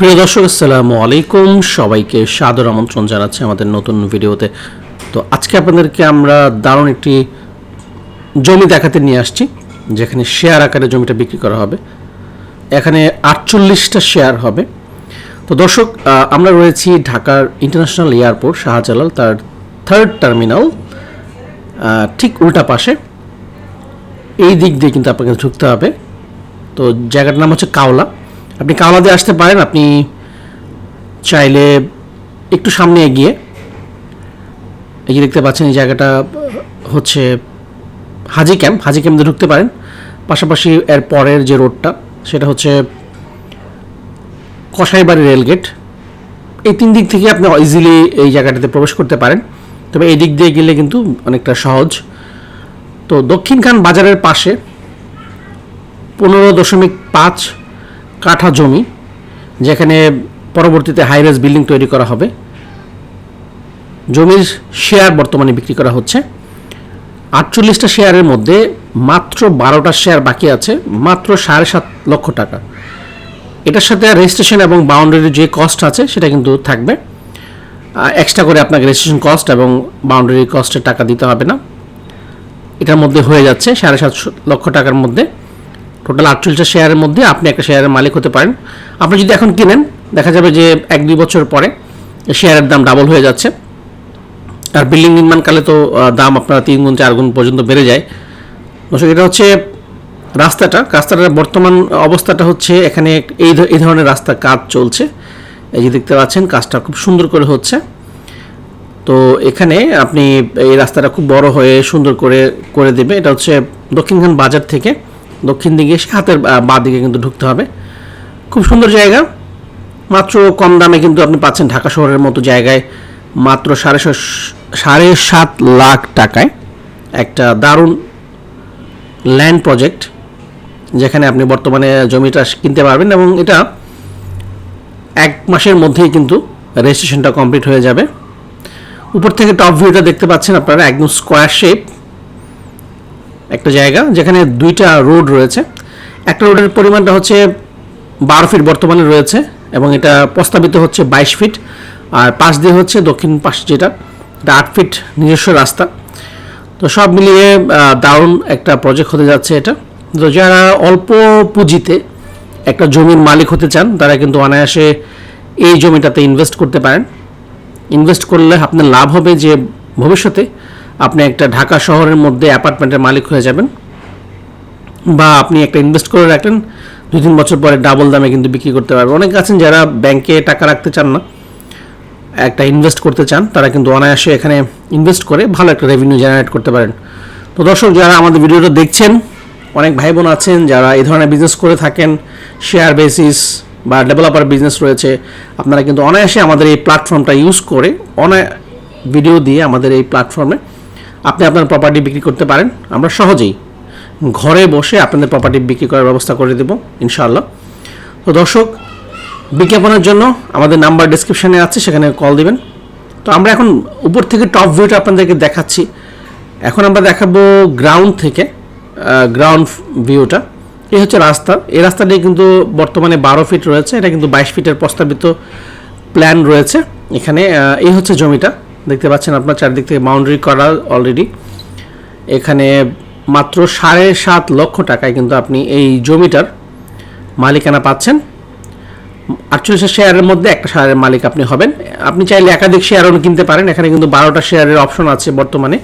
প্রিয় দর্শক, আসসালামু আলাইকুম। সবাইকে সাদর আমন্ত্রণ জানাচ্ছি আমাদের নতুন ভিডিওতে। তো আজকে আপনাদেরকে আমরা দারুণ একটি জমি দেখাতে নিয়ে আসছি, যেখানে শেয়ার আকারে জমিটা বিক্রি করা হবে। এখানে আটচল্লিশটা শেয়ার হবে। তো দর্শক আমরা রয়েছি ঢাকার ইন্টারন্যাশনাল এয়ারপোর্ট, শাহজালাল, তার থার্ড টার্মিনাল। ঠিক উল্টা পাশে। এই দিক দিয়ে কিন্তু আপনাকে ঢুকতে হবে। তো জায়গাটার নাম হচ্ছে কাওলা। আপনি কাওলা দিয়ে আসতে পারেন, আপনি চাইলে একটু সামনে এগিয়ে। এই যে দেখতে পাচ্ছেন এই জায়গাটা হচ্ছে হাজি ক্যাম্প, হাজি ক্যাম্পে ঢুকতে পারেন। পাশাপাশি এর পরের যে রোডটা, সেটা হচ্ছে কসাইবাড়ি রেলগেট এই তিন দিক থেকে আপনি ইজিলি এই জায়গাটাতে প্রবেশ করতে পারেন। তবে এই দিক দিয়ে গেলে কিন্তু অনেকটা সহজ। তো দক্ষিণখান বাজারের পাশে পনেরো দশমিক পাঁচ কাঠা জমি, যেখানে পরবর্তীতে হাইরেজ বিল্ডিং তৈরি করা হবে। জমির শেয়ার বর্তমানে বিক্রি করা হচ্ছে। আটচল্লিশটা শেয়ারের মধ্যে মাত্র বারোটা শেয়ার বাকি আছে, মাত্র সাড়ে সাত লক্ষ টাকা। এটার সাথে রেজিস্ট্রেশন এবং বাউন্ডারির যে কস্ট আছে, সেটা কিন্তু থাকবে। এক্সট্রা করে আপনাকে রেজিস্ট্রেশন কস্ট এবং বাউন্ডারি কস্টের টাকা দিতে হবে না। এটার মধ্যে হয়ে যাচ্ছে সাড়ে সাত লক্ষ টাকার মধ্যে। টোটাল আটচল্লিশটা শেয়ারের মধ্যে আপনি একটা শেয়ারের মালিক হতে পারেন। আপনি যদি এখন কিনেন, দেখা যাবে যে এক দুই বছর পরে শেয়ারের দাম ডাবল হয়ে যাচ্ছে। আর বিল্ডিং নির্মাণকালে তো দাম আপনার তিন গুণ, চার গুণ পর্যন্ত বেড়ে যায়। এটা হচ্ছে রাস্তাটা। রাস্তাটার বর্তমান অবস্থাটা হচ্ছে এখানে এই এই ধরনের রাস্তা কাজ চলছে। এই যে দেখতে পাচ্ছেন, কাজটা খুব সুন্দর করে হচ্ছে। তো এখানে আপনি এই রাস্তাটা খুব বড় হয়ে সুন্দর করে করে দেবে। এটা হচ্ছে দক্ষিণখান বাজার থেকে দক্ষিণ দিকে এসে হাতের বাঁ দিকে কিন্তু ঢুকতে হবে। খুব সুন্দর জায়গা। মাত্র কম দামে কিন্তু আপনি পাচ্ছেন ঢাকা শহরের মতো জায়গায় মাত্র সাড়ে সাড়ে সাত লাখ টাকায় একটা দারুণ ল্যান্ড প্রজেক্ট, যেখানে আপনি বর্তমানে জমিটা কিনতে পারবেন এবং এটা এক মাসের মধ্যেই কিন্তু রেজিস্ট্রেশনটা কমপ্লিট হয়ে যাবে। উপর থেকে টপ ভিউটা দেখতে পাচ্ছেন আপনারা, একদম স্কোয়ার শেপ একটা জায়গা যেখানে দুইটা রোড রয়েছে। একটা রোডের পরিমাণটা হচ্ছে বারো ফিট বর্তমানে রয়েছে এবং এটা প্রস্তাবিত হচ্ছে বাইশ ফিট। আর পাশ দিয়ে হচ্ছে দক্ষিণ পাশ যেটা, এটা আট ফিট নিজস্ব রাস্তা। তো সব মিলিয়ে দারুণ একটা প্রজেক্ট হতে যাচ্ছে এটা। তো যারা অল্প পুঁজিতে একটা জমির মালিক হতে চান, তারা কিন্তু অনায়াসে এই জমিটাতে ইনভেস্ট করতে পারেন। ইনভেস্ট করলে আপনার লাভ হবে যে ভবিষ্যতে আপনি একটা ঢাকা শহরের মধ্যে অ্যাপার্টমেন্টের মালিক হয়ে যাবেন বা আপনি একটা ইনভেস্ট করে রাখলেন, দুই তিন বছর পরে ডাবল দামে কিন্তু বিক্রি করতে পারবেন। অনেক আছেন যারা ব্যাংকে টাকা রাখতে চান না, একটা ইনভেস্ট করতে চান, তারা কিন্তু অনায়াসে এখানে ইনভেস্ট করে ভালো একটা রেভিনিউ জেনারেট করতে পারেন। তো দর্শক, যারা আমাদের ভিডিওটা দেখছেন, অনেক ভাই বোন আছেন যারা এই ধরনের বিজনেস করে থাকেন শেয়ার বেসিস বা ডেভেলপার বিজনেস রয়েছে, আপনারা কিন্তু অনায়াসে আমাদের এই প্ল্যাটফর্মটা ইউজ করে অনেক ভিডিও দিয়ে আমাদের এই প্ল্যাটফর্মে আপনি আপনার প্রপার্টি বিক্রি করতে পারেন। আমরা সহজেই ঘরে বসে আপনাদের প্রপার্টি বিক্রি করার ব্যবস্থা করে দেব, ইনশাআল্লাহ। তো দর্শক, বিজ্ঞাপনের জন্য আমাদের নাম্বার ডিসক্রিপশানে আছে, সেখানে কল দিবেন। তো আমরা এখন উপর থেকে টপ ভিউটা আপনাদেরকে দেখাচ্ছি। এখন আমরা দেখাবো গ্রাউন্ড থেকে গ্রাউন্ড ভিউটা এই হচ্ছে রাস্তা। এই রাস্তাটি কিন্তু বর্তমানে বারো ফিট রয়েছে। এটা কিন্তু বাইশ ফিটের প্রস্তাবিত প্ল্যান রয়েছে। এখানে এই হচ্ছে জমিটা। দেখতে পাচ্ছেন আপনার চারদিক থেকে বাউন্ডারি করা অলরেডি এখানে মাত্র সাড়ে সাত লক্ষ টাকায় কিন্তু আপনি এই জমিটার মালিকানা পাচ্ছেন। আটচল্লিশটা শেয়ারের মধ্যে একটা শেয়ারের মালিক আপনি হবেন। আপনি চাইলে একাধিক শেয়ারও কিনতে পারেন। এখানে কিন্তু বারোটা শেয়ারের অপশন আছে বর্তমানে।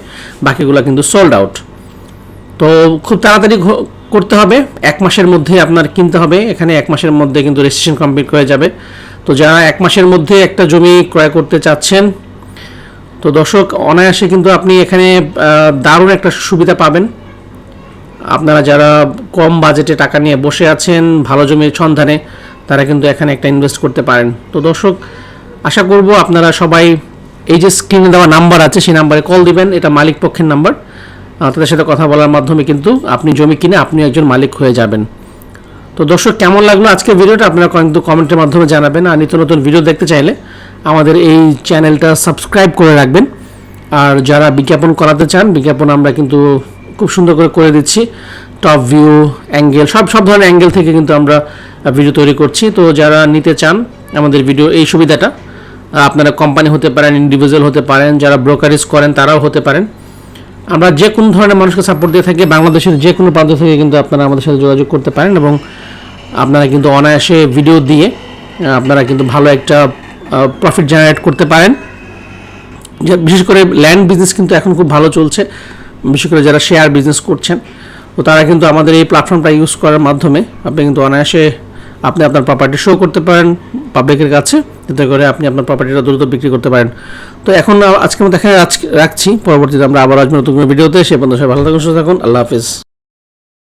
বাকিগুলো কিন্তু সোল্ড আউট তো খুব তাড়াতাড়ি করতে হবে। এক মাসের মধ্যে আপনার কিনতে হবে। এখানে এক মাসের মধ্যে কিন্তু রেজিস্ট্রেশন কমপ্লিট হয়ে যাবে। তো যারা এক মাসের মধ্যে একটা জমি ক্রয় করতে চাচ্ছেন তো দর্শক, অনায়াসে কিন্তু আপনি এখানে দারুণ একটা সুবিধা পাবেন। আপনারা যারা কম বাজেটে টাকা নিয়ে বসে আছেন, ভালো জমির সন্ধানে, তারা কিন্তু এখানে একটা ইনভেস্ট করতে পারেন। তো দর্শক, আশা করব আপনারা সবাই এই যে স্ক্রিনে দেওয়া নাম্বার আছে, সেই নাম্বারে কল দিবেন। এটা মালিক পক্ষের নাম্বার তাদের সাথে কথা বলার মাধ্যমে কিন্তু আপনি জমি কিনে আপনি একজন মালিক হয়ে যাবেন। তো দর্শক, কেমন লাগল আজকের ভিডিওটা আপনারা কিন্তু কমেন্টের মাধ্যমে জানাবেন। আর নিত্য নতুন ভিডিও দেখতে চাইলে আমাদের এই চ্যানেলটা সাবস্ক্রাইব করে রাখবেন। আর যারা বিজ্ঞাপন করাতে চান, বিজ্ঞাপন আমরা কিন্তু খুব সুন্দর করে করে দিচ্ছি। টপ ভিউ অ্যাঙ্গেল সব সব ধরনের অ্যাঙ্গেল থেকে কিন্তু আমরা ভিডিও তৈরি করছি। তো যারা নিতে চান আমাদের ভিডিও এই সুবিধাটা আপনারা কোম্পানি হতে পারেন ইন্ডিভিজুয়াল হতে পারেন, যারা ব্রোকারেজ করেন তারাও হতে পারেন। আমরা যে কোনো ধরনের মানুষকে সাপোর্ট দিয়ে থাকি, বাংলাদেশের যে কোনো প্রান্ত থেকে কিন্তু আপনারা আমাদের সাথে যোগাযোগ করতে পারেন এবং আপনারা কিন্তু অনায়াসে ভিডিও দিয়ে আপনারা কিন্তু ভালো একটা প্রফিট জেনারেট করতে পারেন। বিশেষ করে ল্যান্ড বিজনেস কিন্তু এখন খুব ভালো চলছে। বিশেষ করে যারা শেয়ার বিজনেস করছেন, তো তারা কিন্তু আমাদের এই প্ল্যাটফর্মটা ইউজ করার মাধ্যমে আপনি কিন্তু অনায়াসে আপনি আপনার প্রপার্টি শো করতে পারেন পাবলিকের কাছে। যাতে করে আপনি আপনার প্রপার্টিটা দ্রুত বিক্রি করতে পারেন। তো এখন আজকে আমরা দেখা রাখছি। পরবর্তীতে আমরা আবার আসব নতুন ভিডিওতে সে পর্যন্ত সবাই ভালো থাকুন, সুস্থ থাকুন। আল্লাহ হাফিজ।